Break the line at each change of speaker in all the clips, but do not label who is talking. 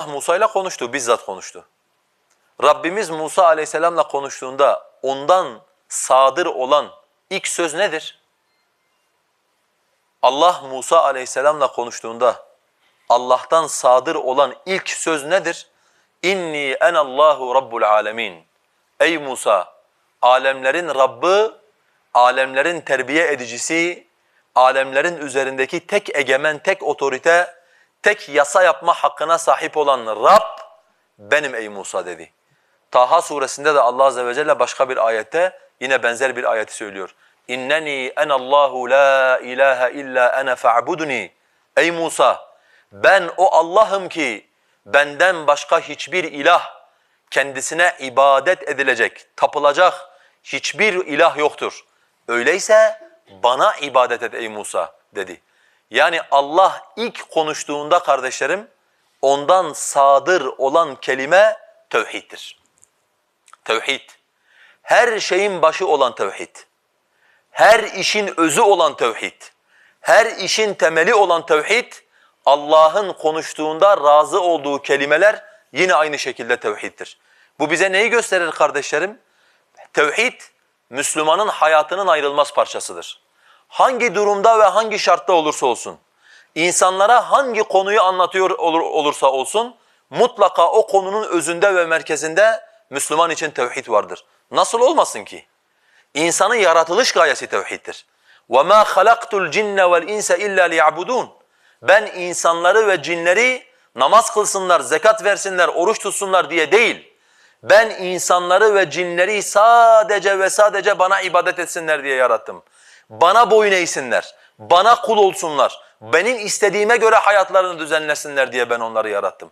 Musa ile konuştu, bizzat konuştu. Rabbimiz Musa aleyhisselamla konuştuğunda ondan sadır olan ilk söz nedir? Allah Musa aleyhisselamla konuştuğunda Allah'tan sadır olan ilk söz nedir? İnni enallahu rabbul alemin. Ey Musa, alemlerin Rabbi, alemlerin terbiye edicisi, alemlerin üzerindeki tek egemen, tek otorite, tek yasa yapma hakkına sahip olan Rab benim ey Musa dedi. Taha suresinde de Allah azze ve celle başka bir ayette yine benzer bir ayeti söylüyor. İnneni enallahu la ilahe illa ene fa'budni. Ey Musa ben o Allah'ım ki benden başka hiçbir ilah kendisine ibadet edilecek, tapılacak hiçbir ilah yoktur. Öyleyse bana ibadet et ey Musa dedi. Yani Allah ilk konuştuğunda kardeşlerim ondan sadır olan kelime tevhiddir. Tevhid. Her şeyin başı olan tevhid. Her işin özü olan tevhid. Her işin temeli olan tevhid. Allah'ın konuştuğunda razı olduğu kelimeler yine aynı şekilde tevhiddir. Bu bize neyi gösterir kardeşlerim? Tevhid Müslümanın hayatının ayrılmaz parçasıdır Hangi durumda ve hangi şartta olursa olsun, insanlara hangi konuyu anlatıyor olur, olursa olsun, mutlaka o konunun özünde ve merkezinde Müslüman için tevhid vardır. Nasıl olmasın ki? İnsanın yaratılış gayesi tevhiddir. وَمَا خَلَقْتُ الْجِنَّ وَالْاِنْسَ اِلَّا لِيَعْبُدُونَ Ben insanları ve cinleri namaz kılsınlar, zekat versinler, oruç tutsunlar diye değil. Ben insanları ve cinleri sadece ve sadece bana ibadet etsinler diye yarattım. Bana boyun eğsinler, bana kul olsunlar, benim istediğime göre hayatlarını düzenlesinler diye ben onları yarattım.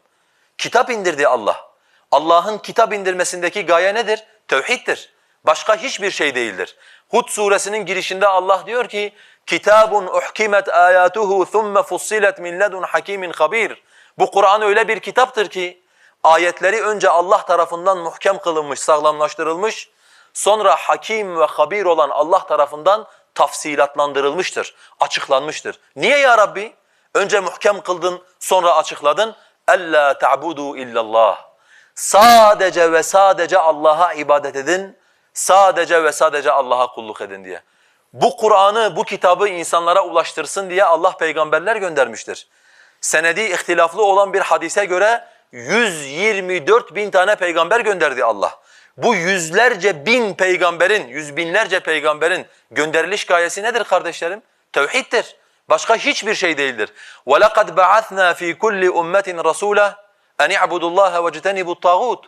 Kitap indirdi Allah. Allah'ın kitap indirmesindeki gaye nedir? Tevhiddir. Başka hiçbir şey değildir. Hud suresinin girişinde Allah diyor ki: "Kitabun uhkimet ayatuhu thumma fussilet min ledun hakimin habir." Bu Kur'an öyle bir kitaptır ki ayetleri önce Allah tarafından muhkem kılınmış, sağlamlaştırılmış, sonra hakim ve habir olan Allah tarafından tafsilatlandırılmıştır, açıklanmıştır. Niye ya Rabbi? Önce muhkem kıldın, sonra açıkladın. Ella ta'budu illallah. Sadece ve sadece Allah'a ibadet edin. Sadece ve sadece Allah'a kulluk edin diye. Bu Kur'an'ı, bu kitabı insanlara ulaştırsın diye Allah peygamberler göndermiştir. Senedi ihtilaflı olan bir hadise göre 124 bin tane peygamber gönderdi Allah. Bu yüzlerce bin peygamberin, yüz binlerce peygamberin gönderiliş gayesi nedir kardeşlerim? Tevhiddir. Başka hiçbir şey değildir. وَلَقَدْ بَعَثْنَا ف۪ي كُلِّ اُمَّةٍ رَسُولًا اَنْ اِعْبُدُ اللّٰهَ وَاجْتَنِبُ الطَّاغُوتِ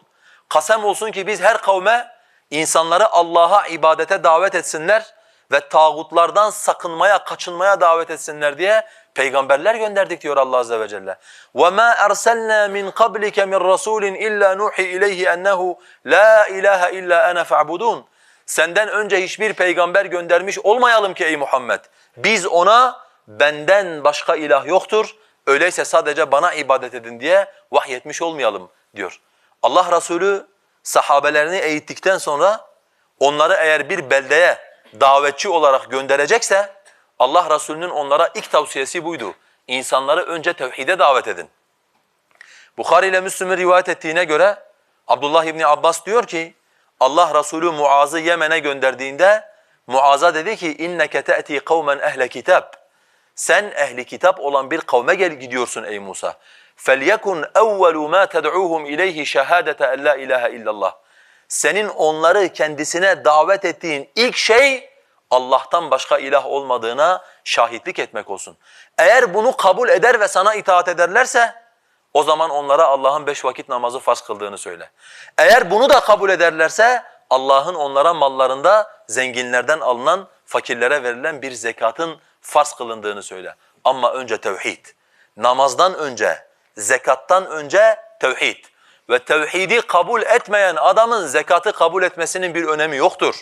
Kasem olsun ki biz her kavme insanları Allah'a ibadete davet etsinler ve tağutlardan sakınmaya, kaçınmaya davet etsinler diye peygamberler gönderdik diyor Allah azze ve celle. وَمَا أَرْسَلْنَا مِنْ قَبْلِكَ مِنْ رَسُولٍ إِلَّا نُوحِي إِلَيْهِ أَنَّهُ لَا إِلَٰهَ إِلَّا أَنَا فَاعْبُدُونَ Senden önce hiçbir peygamber göndermiş olmayalım ki ey Muhammed. Biz ona benden başka ilah yoktur. Öyleyse sadece bana ibadet edin diye vahyetmiş olmayalım diyor. Allah Resulü sahabelerini eğittikten sonra onları eğer bir beldeye davetçi olarak gönderecekse Allah Resulü'nün onlara ilk tavsiyesi buydu. İnsanları önce tevhide davet edin. Bukhari ile Müslim'in rivayet ettiğine göre Abdullah İbni Abbas diyor ki Allah Resulü Muaz'ı Yemen'e gönderdiğinde Muaz'a dedi ki inneke te'ti kavmen ehle kitab. Sen ehli kitap olan bir kavme gel gidiyorsun ey Musa. فَلْيَكُنْ اَوَّلُ مَا تَدْعُوهُمْ اِلَيْهِ شَهَادَةَ اَنْ لَا اِلَٰهَ اِلَّا اللّٰهِ senin onları kendisine davet ettiğin ilk şey Allah'tan başka ilah olmadığına şahitlik etmek olsun. Eğer bunu kabul eder ve sana itaat ederlerse o zaman onlara Allah'ın beş vakit namazı farz kıldığını söyle. Eğer bunu da kabul ederlerse Allah'ın onlara mallarında zenginlerden alınan fakirlere verilen bir zekatın farz kılındığını söyle. Ama önce tevhid. Namazdan önce, zekattan önce tevhid. Ve tevhidi kabul etmeyen adamın zekatı kabul etmesinin bir önemi yoktur.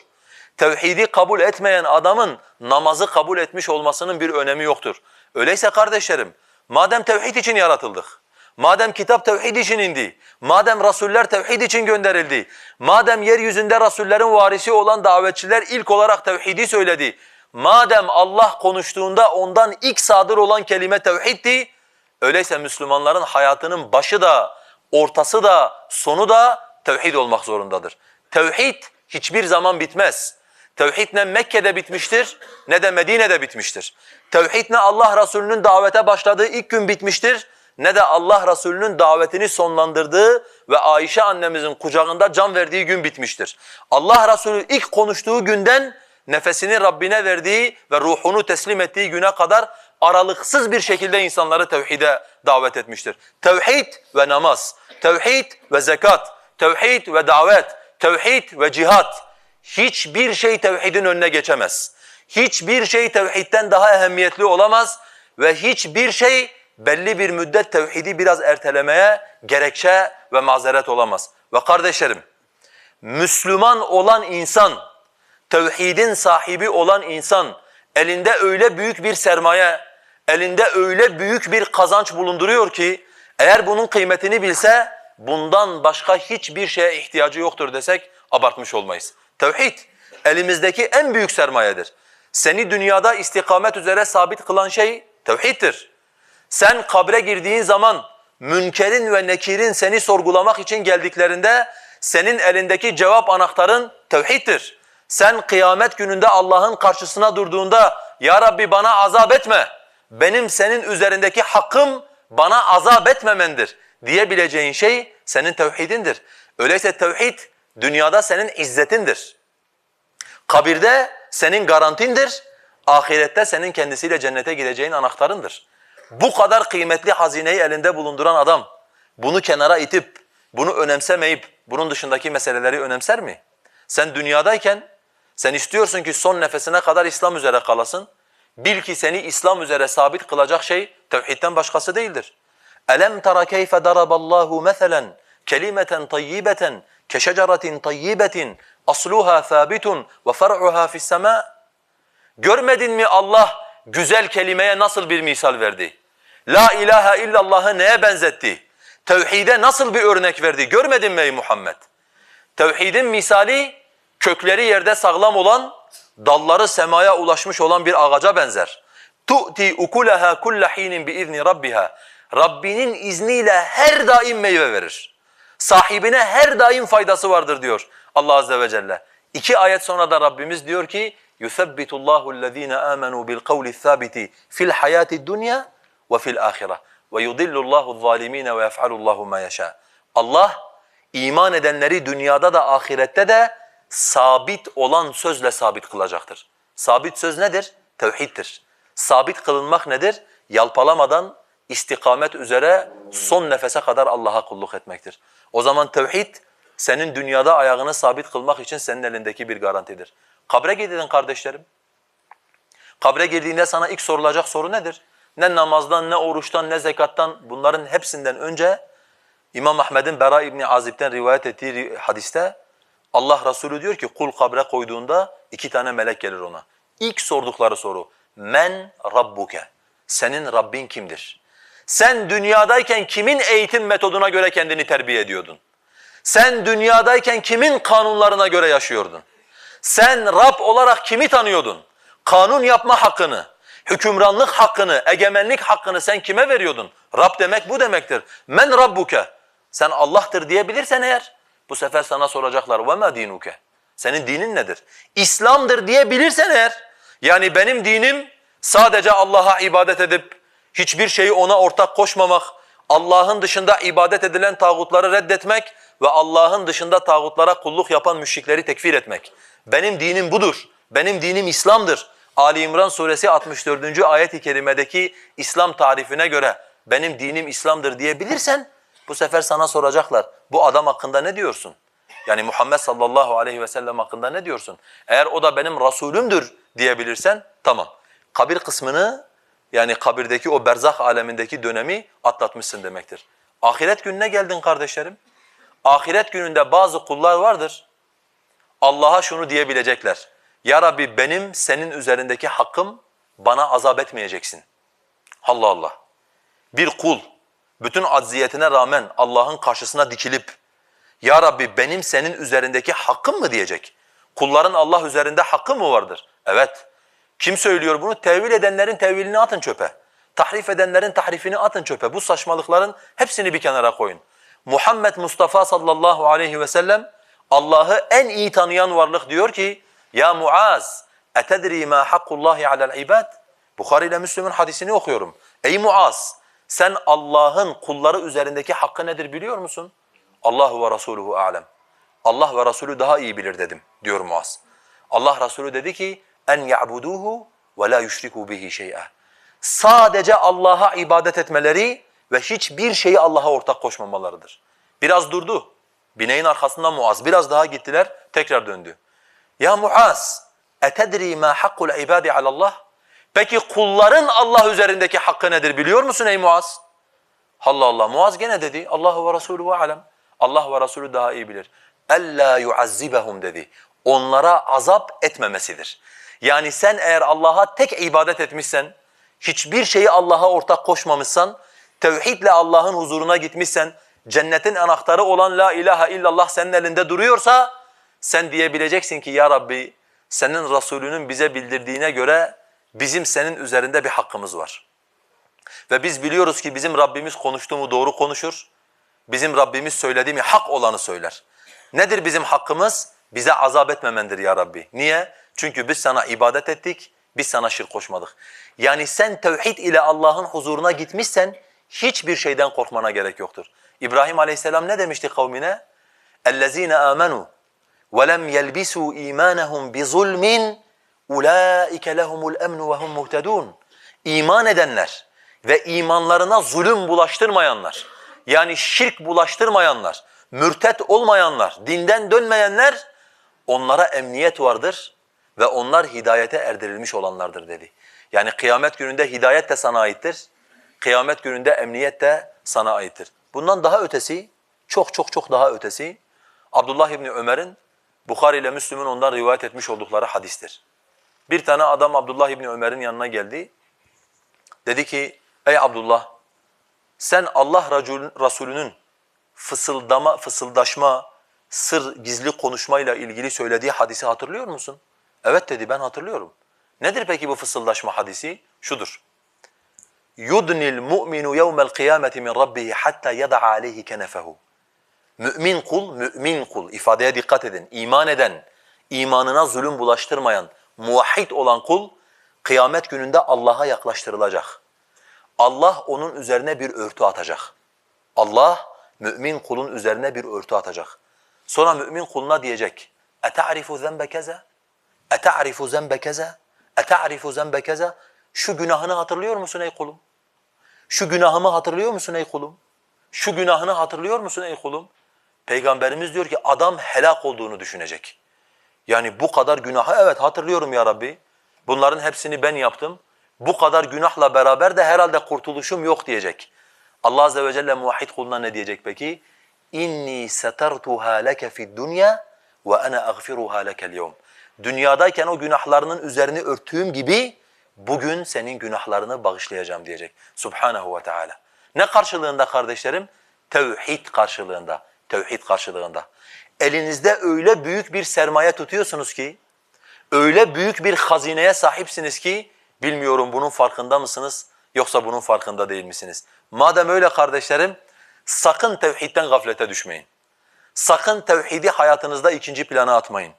Tevhidi kabul etmeyen adamın namazı kabul etmiş olmasının bir önemi yoktur. Öyleyse kardeşlerim, madem tevhid için yaratıldık, madem kitap tevhid için indi, madem rasuller tevhid için gönderildi, madem yeryüzünde rasullerin varisi olan davetçiler ilk olarak tevhidi söyledi, madem Allah konuştuğunda ondan ilk sadır olan kelime tevhiddi, öyleyse Müslümanların hayatının başı da ortası da sonu da tevhid olmak zorundadır. Tevhid hiçbir zaman bitmez. Tevhid ne Mekke'de bitmiştir ne de Medine'de bitmiştir. Tevhid ne Allah Resulü'nün davete başladığı ilk gün bitmiştir ne de Allah Resulü'nün davetini sonlandırdığı ve Ayşe annemizin kucağında can verdiği gün bitmiştir. Allah Resulü ilk konuştuğu günden nefesini Rabbine verdiği ve ruhunu teslim ettiği güne kadar aralıksız bir şekilde insanları tevhide davet etmiştir. Tevhid ve namaz, tevhid ve zekat, tevhid ve davet, tevhid ve cihat. Hiçbir şey tevhidin önüne geçemez. Hiçbir şey tevhidden daha ehemmiyetli olamaz ve hiçbir şey belli bir müddet tevhidi biraz ertelemeye gerekçe ve mazeret olamaz. Ve kardeşlerim, Müslüman olan insan, tevhidin sahibi olan insan, elinde öyle büyük bir sermaye, elinde öyle büyük bir kazanç bulunduruyor ki, eğer bunun kıymetini bilse, bundan başka hiçbir şeye ihtiyacı yoktur desek abartmış olmayız. Tevhid, elimizdeki en büyük sermayedir. Seni dünyada istikamet üzere sabit kılan şey tevhiddir. Sen kabre girdiğin zaman münkerin ve nekirin seni sorgulamak için geldiklerinde senin elindeki cevap anahtarın tevhiddir. Sen kıyamet gününde Allah'ın karşısına durduğunda ya Rabbi bana azap etme. Benim senin üzerindeki hakkım bana azap etmemendir diyebileceğin şey senin tevhidindir. Öyleyse tevhid dünyada senin izzetindir. Kabirde senin garantindir. Ahirette senin kendisiyle cennete gideceğin anahtarındır. Bu kadar kıymetli hazineyi elinde bulunduran adam bunu kenara itip, bunu önemsemeyip bunun dışındaki meseleleri önemser mi? Sen dünyadayken sen istiyorsun ki son nefesine kadar İslam üzere kalasın. Bil ki seni İslam üzere sabit kılacak şey tevhidden başkası değildir. Elem tara keyfe daraballahu meselen kelimeten tayyibeten keşeceratin tayyibetin asluha sabitun ve far'uha fis sema. Görmedin mi Allah güzel kelimeye nasıl bir misal verdi? La ilahe illallah'ı neye benzetti? Tevhide nasıl bir örnek verdi? Görmedin mi ey Muhammed? Tevhidin misali kökleri yerde sağlam olan, dalları semaya ulaşmış olan bir ağaca benzer. Tu'ti ukulaha kulla hinin biizni rabbiha. Rabbinin izniyle her daim meyve verir. Sahibine her daim faydası vardır diyor Allah azze ve celle. İki ayet sonra da Rabbimiz diyor ki يُثَبِّتُ اللّٰهُ الَّذ۪ينَ آمَنُوا بِالْقَوْلِ الثَّابِتِ فِي الْحَيَاةِ الدُّنْيَا وَفِي الْآخِرَةِ وَيُضِلُّ اللّٰهُ الظَّالِم۪ينَ وَيَفْعَلُ اللّٰهُ مَا يَشَاءُ Allah iman edenleri dünyada da ahirette de sabit olan sözle sabit kılacaktır. Sabit söz nedir? Tevhiddir. Sabit kılınmak nedir? Yalpalamadan istikamet üzere son nefese kadar Allah'a kulluk etmektir. O zaman tevhid senin dünyada ayağını sabit kılmak için senin elindeki bir garantidir. Kabre girdin kardeşlerim. Kabre girdiğinde sana ilk sorulacak soru nedir? Ne namazdan, ne oruçtan, ne zekattan bunların hepsinden önce İmam Ahmed'in Bera İbni Azib'den rivayet ettiği hadiste Allah Resulü diyor ki kul kabre koyduğunda iki tane melek gelir ona. İlk sordukları soru men rabbuke? Senin Rabbin kimdir? Sen dünyadayken kimin eğitim metoduna göre kendini terbiye ediyordun? Sen dünyadayken kimin kanunlarına göre yaşıyordun? Sen Rab olarak kimi tanıyordun? Kanun yapma hakkını, hükümranlık hakkını, egemenlik hakkını sen kime veriyordun? Rab demek bu demektir. Men rabbuke. Sen Allah'tır diyebilirsen eğer bu sefer sana soracaklar ma dinuke. Senin dinin nedir? İslam'dır diyebilirsen eğer yani benim dinim sadece Allah'a ibadet edip hiçbir şeyi ona ortak koşmamak, Allah'ın dışında ibadet edilen tağutları reddetmek ve Allah'ın dışında tağutlara kulluk yapan müşrikleri tekfir etmek. Benim dinim budur. Benim dinim İslam'dır. Ali İmran suresi 64. ayet-i kerimedeki İslam tarifine göre benim dinim İslam'dır diyebilirsen bu sefer sana soracaklar. Bu adam hakkında ne diyorsun? Yani Muhammed sallallahu aleyhi ve sellem hakkında ne diyorsun? Eğer o da benim Resulümdür diyebilirsen tamam. Kabir kısmını yani kabirdeki o berzah alemindeki dönemi atlatmışsın demektir. Ahiret gününe geldin kardeşlerim. Ahiret gününde bazı kullar vardır. Allah'a şunu diyebilecekler. Ya Rabbi benim senin üzerindeki hakkım bana azap etmeyeceksin. Allah Allah. Bir kul bütün acziyetine rağmen Allah'ın karşısına dikilip Ya Rabbi benim senin üzerindeki hakkım mı diyecek. Kulların Allah üzerinde hakkı mı vardır? Evet. Kim söylüyor bunu? Tevil edenlerin tevilini atın çöpe. Tahrif edenlerin tahrifini atın çöpe. Bu saçmalıkların hepsini bir kenara koyun. Muhammed Mustafa sallallahu aleyhi ve sellem Allah'ı en iyi tanıyan varlık diyor ki ya Muaz etedri ma hakkullahi alel ibad Bukhari ile Müslim'in hadisini okuyorum. Ey Muaz sen Allah'ın kulları üzerindeki hakkı nedir biliyor musun? Allahu ve Resuluhu alem. Allah ve Resulü daha iyi bilir dedim diyor Muaz. Allah Resulü dedi ki en ya'buduhu ve la yushriku bihi şey'a. Sadece Allah'a ibadet etmeleri ve hiçbir şeyi Allah'a ortak koşmamalarıdır. Biraz durdu. Bineğin arkasından Muaz. Biraz daha gittiler, tekrar döndü. Ya Muaz, etedri ma hakkul ibadi alallah? Peki kulların Allah üzerindeki hakkı nedir biliyor musun ey Muaz? Allah Allah. Muaz gene dedi. Allahu ve Resulü alem. Allah ve Resulü daha iyi bilir. Ella yuazzibahum dedi. Onlara azap etmemesidir. Yani sen eğer Allah'a tek ibadet etmişsen, hiçbir şeyi Allah'a ortak koşmamışsan, tevhidle Allah'ın huzuruna gitmişsen, cennetin anahtarı olan la ilahe illallah senin elinde duruyorsa, sen diyebileceksin ki ya Rabbi, senin Resulünün bize bildirdiğine göre bizim senin üzerinde bir hakkımız var. Ve biz biliyoruz ki bizim Rabbimiz konuştuğumu doğru konuşur. Bizim Rabbimiz söylediğimi hak olanı söyler. Nedir bizim hakkımız? Bize azap etmemendir ya Rabbi. Niye? Çünkü biz sana ibadet ettik, biz sana şirk koşmadık. Yani sen tevhid ile Allah'ın huzuruna gitmişsen hiçbir şeyden korkmana gerek yoktur. İbrahim Aleyhisselam ne demişti kavmine? اَلَّذ۪ينَ آمَنُوا وَلَمْ يَلْبِسُوا اِيمَانَهُمْ بِظُلْمٍ اُولَٰئِكَ لَهُمُ الْاَمْنُ وَهُمْ مُهْتَدُونَ İman edenler ve imanlarına zulüm bulaştırmayanlar, yani şirk bulaştırmayanlar, mürtet olmayanlar, dinden dönmeyenler, onlara emniyet vardır ve onlar hidayete erdirilmiş olanlardır dedi. Yani kıyamet gününde hidayet de sana aittir, kıyamet gününde emniyet de sana aittir. Bundan daha ötesi, çok çok çok daha ötesi, Abdullah İbni Ömer'in Bukhari ile Müslüm'ün ondan rivayet etmiş oldukları hadistir. Bir tane adam Abdullah İbni Ömer'in yanına geldi. Dedi ki, ey Abdullah sen Allah Resulü'nün fısıldama, fısıldaşma, sır, gizli konuşmayla ilgili söylediği hadisi hatırlıyor musun? Evet dedi ben hatırlıyorum. Nedir peki bu fısıldaşma hadisi? Şudur. Yudnil mu'minu yevmel kıyameti min rabbihi hatta yada'a aleyhi kenefehu. Mümin kul, mümin kul. ifadeye dikkat edin. İman eden, imanına zulüm bulaştırmayan, muvahhid olan kul kıyamet gününde Allah'a yaklaştırılacak. Allah onun üzerine bir örtü atacak. Allah mümin kulun üzerine bir örtü atacak. Sonra mümin kuluna diyecek: "Eta'rifu zenbe keza? Eta'rifu zenbe keza? Eta'rifu zenbe keza?" Şu günahını hatırlıyor musun ey kulum? Şu günahımı hatırlıyor musun ey kulum? Şu günahını hatırlıyor musun ey kulum? Peygamberimiz diyor ki adam helak olduğunu düşünecek. Yani bu kadar günahı evet hatırlıyorum ya Rabbi. Bunların hepsini ben yaptım. Bu kadar günahla beraber de herhalde kurtuluşum yok diyecek. Allah azze ve celle muvahhid kuluna ne diyecek peki? İnni setertuha leke fid dunya ve ana aghfiruha lekel yevm. Dünyadayken o günahlarının üzerini örttüğüm gibi bugün senin günahlarını bağışlayacağım diyecek. Subhanahu ve Teala. Ne karşılığında kardeşlerim? Tevhid karşılığında. Tevhid karşılığında. Elinizde öyle büyük bir sermaye tutuyorsunuz ki, öyle büyük bir hazineye sahipsiniz ki, bilmiyorum bunun farkında mısınız yoksa bunun farkında değil misiniz? Madem öyle kardeşlerim, sakın tevhidden gaflete düşmeyin. Sakın tevhidi hayatınızda ikinci plana atmayın.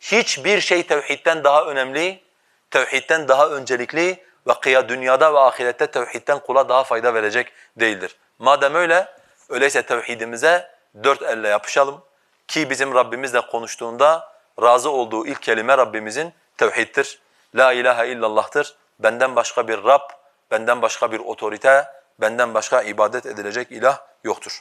Hiçbir şey tevhidden daha önemli, tevhidden daha öncelikli ve kıya dünyada ve ahirette tevhidden kula daha fayda verecek değildir. Madem öyle, öyleyse tevhidimize dört elle yapışalım ki bizim Rabbimizle konuştuğunda razı olduğu ilk kelime Rabbimizin tevhiddir. La ilahe illallah'tır. Benden başka bir Rab, benden başka bir otorite, benden başka ibadet edilecek ilah yoktur.